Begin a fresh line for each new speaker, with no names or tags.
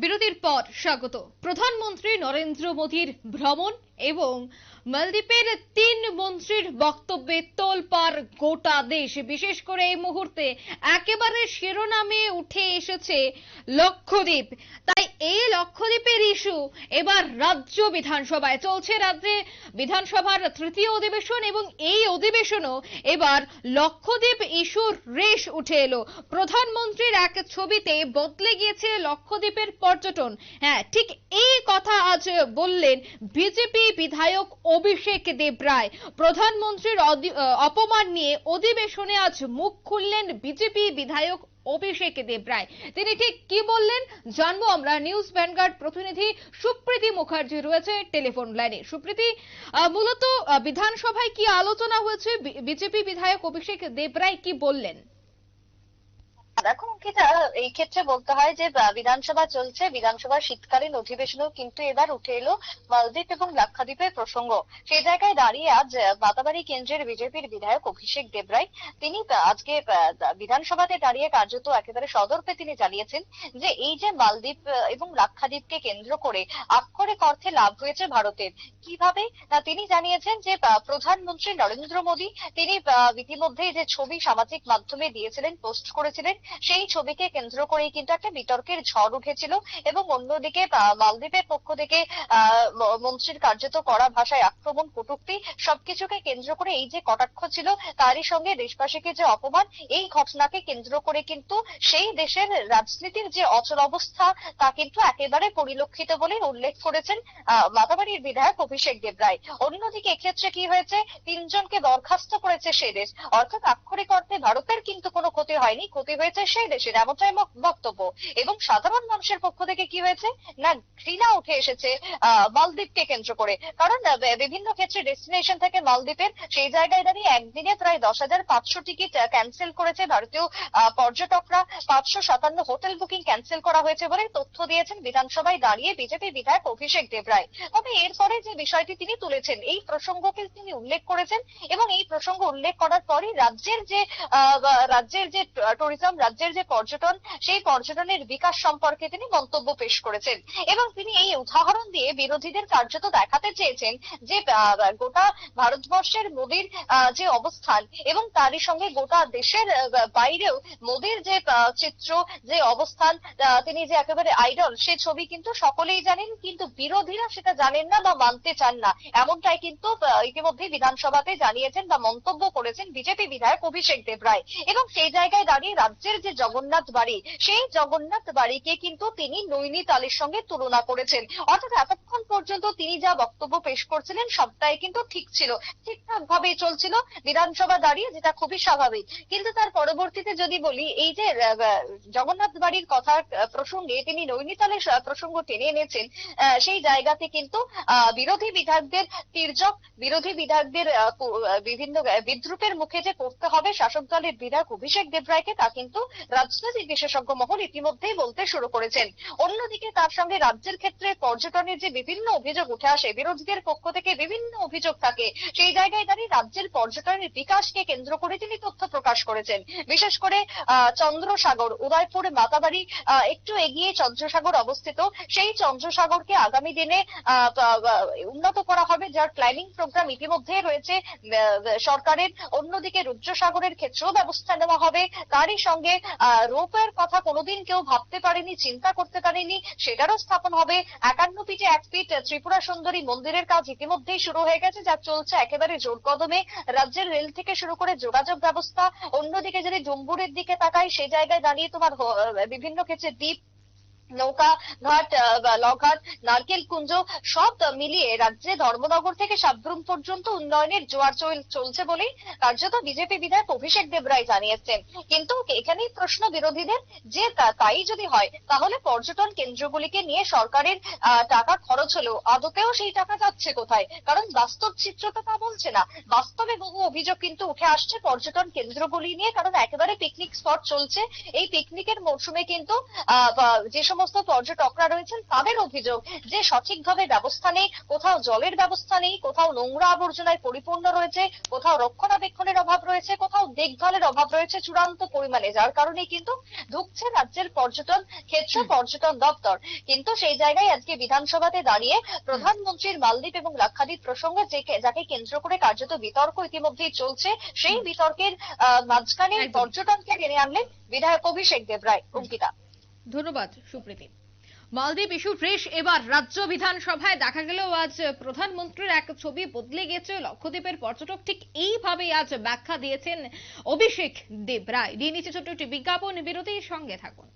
বিরতির পর স্বাগত। প্রধানমন্ত্রী নরেন্দ্র মোদীর ভ্রমণ এবং মালদ্বীপের তিন মন্ত্রীর বক্তব্যে তোলপাড় গোটা দেশ, বিশেষ করে এই মুহূর্তে একেবারে শিরোনামে উঠে এসেছে লক্ষদ্বীপ। তাই এই লক্ষদ্বীপের ইস্যু এবার রাজ্য বিধানসভায়। চলছে রাজ্যে বিধানসভার তৃতীয় অধিবেশন এবং এই অধিবেশনও এবার লক্ষদ্বীপ ইস্যুর রেশ উঠে এলো। প্রধানমন্ত্রীর এক ছবিতে বদলে গিয়েছে লক্ষদ্বীপের পর্যটন। হ্যাঁ ঠিক এই কথা আজ বললেন বিজেপি বিধায়ক অভিষেক দেবরায়। প্রধানমন্ত্রীর অপমান নিয়ে অধিবেশনে আজ মুখ খুললেন বিজেপি বিধায়ক অভিষেক দেবরায়। তিনি ঠিক কি বললেন জানব আমরা। নিউজ ভ্যানগার্ড প্রতিনিধি সুপ্রীতি মুখার্জি রয়েছে টেলিফোন লাইনে। সুপ্রীতি মূলত বিধানসভায় কি আলোচনা হয়েছে? বিজেপি বিধায়ক অভিষেক দেবরায় কি বললেন?
দেখো অঙ্কিতা এই ক্ষেত্রে বলতে হয় যে বিধানসভা চলছে বিধানসভার শীতকালীন অধিবেশনেও কিন্তু এবার উঠে এলো মালদ্বীপ এবং লাক্ষাদ্বীপের প্রসঙ্গ। সেই জায়গায় দাঁড়িয়ে আজ আহ, মাতাবাড়ি কেন্দ্রের বিজেপির বিধায়ক অভিষেক দেবরায় তিনি আজকে বিধানসভাতে দাঁড়িয়ে কার্যত একেবারে সদর্পে তিনি জানিয়েছেন যে এই যে মালদ্বীপ এবং লাক্ষাদ্বীপকে কেন্দ্র করে আক্ষরিক অর্থে লাভ হয়েছে ভারতের। কীভাবে? না তিনি জানিয়েছেন যে প্রধানমন্ত্রী নরেন্দ্র মোদী তিনি ইতিমধ্যেই যে ছবি সামাজিক মাধ্যমে দিয়েছিলেন পোস্ট করেছিলেন সেই ছবিকে কেন্দ্র করেই কিন্তু একটা বিতর্কের ঝড় উঠেছিল এবং অন্যদিকে মালদ্বীপের পক্ষ থেকে মন্ত্রীর কার্যত কড়া ভাষায় আক্রমণ, কটূক্তি সবকিছুকে কেন্দ্র করে এই যে কটাক্ষ ছিল, তারই সঙ্গে দেশবাসীকে যে অপমান, এই ঘটনাকে কেন্দ্র করে কিন্তু সেই দেশের রাজনীতির যে অচল অবস্থা, তা কিন্তু একেবারে পরিলক্ষিত বলে উল্লেখ করেছেন মাতাবাড়ির বিধায়ক অভিষেক দেবরায়। অন্যদিকে এক্ষেত্রে কি হয়েছে, তিনজনকে বরখাস্ত করেছে সে দেশ। অর্থাৎ আক্ষরিক অর্থে ভারতের কিন্তু কোনো ক্ষতি হয়নি, ক্ষতি হয়েছে সেই দেশের এমনটাই বক্তব্য। এবং সাধারণ মানুষের পক্ষ থেকে কি হয়েছে? না, ঘৃণা উঠে এসেছে মালদ্বীপকে কেন্দ্র করে। কারণ বিভিন্ন ক্ষেত্রে ডেস্টিনেশন থেকে মালদ্বীপের সেই জায়গায় দাঁড়িয়ে একদিনে প্রায় দশ হাজার পাঁচশো টিকিট ক্যান্সেল করেছে ভারতীয় পর্যটকরা। পাঁচশো সাতান্ন হোটেল বুকিং ক্যান্সেল করা হয়েছে বলে তথ্য দিয়েছেন বিধানসভায় দাঁড়িয়ে বিজেপি বিধায়ক অভিষেক দেবরায়। তবে এরপরে যে বিষয়টি তিনি তুলেছেন, এই প্রসঙ্গকে তিনি উল্লেখ করেছেন এবং এই প্রসঙ্গ উল্লেখ করার পরই রাজ্যের যে রাজ্যের যে ট্যুরিজম রাজ্যের যে পর্যটন, সেই পর্যটনের বিকাশ সম্পর্কে তিনি মন্তব্য পেশ করেছেন। এবং তিনি এই উদাহরণ দিয়ে বিরোধীদের কার্যত দেখাতে চেয়েছেন যে গোটা ভারতবর্ষের মোদীর যে অবস্থান এবং তারই সঙ্গে গোটা দেশের বাইরেও মোদীর যে চিত্র, যে অবস্থান তিনি যে একেবারে আইডল সে ছবি কিন্তু সকলেই জানেন, কিন্তু বিরোধীরা সেটা জানেন না বা মানতে চান না। এমনটাই কিন্তু ইতিমধ্যে বিধানসভাতে জানিয়েছেন বা মন্তব্য করেছেন বিজেপি বিধায়ক অভিষেক দেবরায়। এবং সেই জায়গায় দাঁড়িয়ে রাজ্যের যে জগন্নাথ বাড়ি, সেই জগন্নাথ বাড়িকে কিন্তু তিনি নৈনিতালের সঙ্গে তুলনা করেছেন। অর্থাৎ এতক্ষণ পর্যন্ত তিনি যা বক্তব্য পেশ করছিলেন, সবটাই কিন্তু ঠিক ছিল। ঠিকঠাক ভাবেই চলছিল, বিধানসভা দাঁড়িয়ে যেটা খুবই স্বাভাবিক। কিন্তু তার পরবর্তীতে যদি বলি, এই যে জগন্নাথ বাড়ির কথা প্রসঙ্গে তিনি নৈনিতালের প্রসঙ্গ টেনে এনেছেন সেই জায়গাতে কিন্তু বিরোধী বিধায়কদের তির্যক, বিরোধী বিধায়কদের বিভিন্ন বিদ্রুপের মুখে যে পড়তে হবে, শাসক দলের বিধায়ক অভিষেক দেবরায়কে, তা কিন্তু রাজনৈতিক বিশেষজ্ঞ মহল ইতিমধ্যেই বলতে শুরু করেছেন। অন্যদিকে তার সঙ্গে রাজ্যের ক্ষেত্রে পর্যটনের যে বিভিন্ন অভিযোগ উঠে আসে, বিরোধীদের পক্ষ থেকে বিভিন্ন অভিযোগ থাকে, সেই জায়গায় দাঁড়িয়ে রাজ্যের পর্যটনের বিকাশকে কেন্দ্র করে তিনি তথ্য প্রকাশ করেছেন। বিশেষ করে চন্দ্রসাগর, উদয়পুর, মাতাবাড়ি একটু এগিয়ে চন্দ্রসাগর অবস্থিত। সেই চন্দ্রসাগরকে আগামী দিনে উন্নত করা হবে, যার প্ল্যানিং প্রোগ্রাম ইতিমধ্যে রয়েছে সরকারের। অন্যদিকে রুদ্রসাগরের ক্ষেত্রেও ব্যবস্থা নেওয়া হবে। তারই সঙ্গে রোপের কথা কোনোদিন কেউ ভাবতে পারেনি, চিন্তা করতে পারেনি, সেটারও স্থাপন হবে। একান্ন পিঠে এক পিঠ ত্রিপুরা সুন্দরী মন্দিরের কাজ ইতিমধ্যেই শুরু হয়ে গেছে, যা চলছে একেবারে জোর কদমে। রাজ্যের রেল থেকে শুরু করে যোগাযোগ ব্যবস্থা, অন্যদিকে যদি ডুম্বুরের দিকে তাকাই, সে জায়গায় দাঁড়িয়ে তোমার বিভিন্ন ক্ষেত্রে দ্বীপ নৌকা, ঘাট বা লঘাট, নারকেল, কুঞ্জ সব মিলিয়ে রাজ্যে ধর্মনগর থেকে সাবরুম পর্যন্ত উন্নয়নের জোয়ার চল- চলছে বলেই কার্যত বিজেপি বিধায়ক অভিষেক দেবরায় জানিয়েছেন। কিন্তু এখানেই প্রশ্ন বিরোধীদের যে তাই যদি হয়, তাহলে পর্যটন কেন্দ্রগুলিকে নিয়ে সরকারের টাকা খরচ হলেও আদতেও সেই টাকা যাচ্ছে কোথায়? কারণ বাস্তব চিত্র তো তা বলছে না। বাস্তবে বহু অভিযোগ কিন্তু উঠে আসছে পর্যটন কেন্দ্রগুলি নিয়ে, কারণ একেবারে পিকনিক স্পট চলছে। এই পিকনিকের মরশুমে কিন্তু যে সমস্ত সমস্ত পর্যটকরা রয়েছেন তাদের অভিযোগ যে সঠিকভাবে ব্যবস্থা নেই কোথাও জলের ব্যবস্থা নেই কোথাও নোংরা আবর্জনায় পরিপূর্ণ রয়েছে কোথাও রক্ষণাবেক্ষণের অভাব রয়েছে কোথাও দেখভালের অভাব রয়েছে চূড়ান্ত পরিমাণে যার কারণে কিন্তু ঢুকছে রাজ্যের পর্যটন ক্ষেত্র পর্যটন দপ্তর। কিন্তু সেই জায়গায় আজকে বিধানসভাতে দাঁড়িয়ে প্রধানমন্ত্রীর মালদ্বীপ এবং লাক্ষাদ্বীপ প্রসঙ্গে যে যাকে কেন্দ্র করে কার্যত বিতর্ক ইতিমধ্যেই চলছে সেই বিতর্কের আহ, মাঝখানে পর্যটনকে টেনে আনলেন বিধায়ক অভিষেক দেব রায় অঙ্কিতা।
ধন্যবাদ, সুপ্রীতি। মালদ্বীপ ইস্যু ফ্রেশ, এবার রাজ্য বিধানসভায় দেখা গেল আজ প্রধানমন্ত্রীর এক ছবি বদলে গেছে। লক্ষদ্বীপের পর্যটক ঠিক এইভাবেই আজ ব্যাখ্যা দিয়েছেন অভিষেক দেব রায় নিয়ে ছোট্ট একটি বিজ্ঞাপন, বিরতির সঙ্গে থাকুন।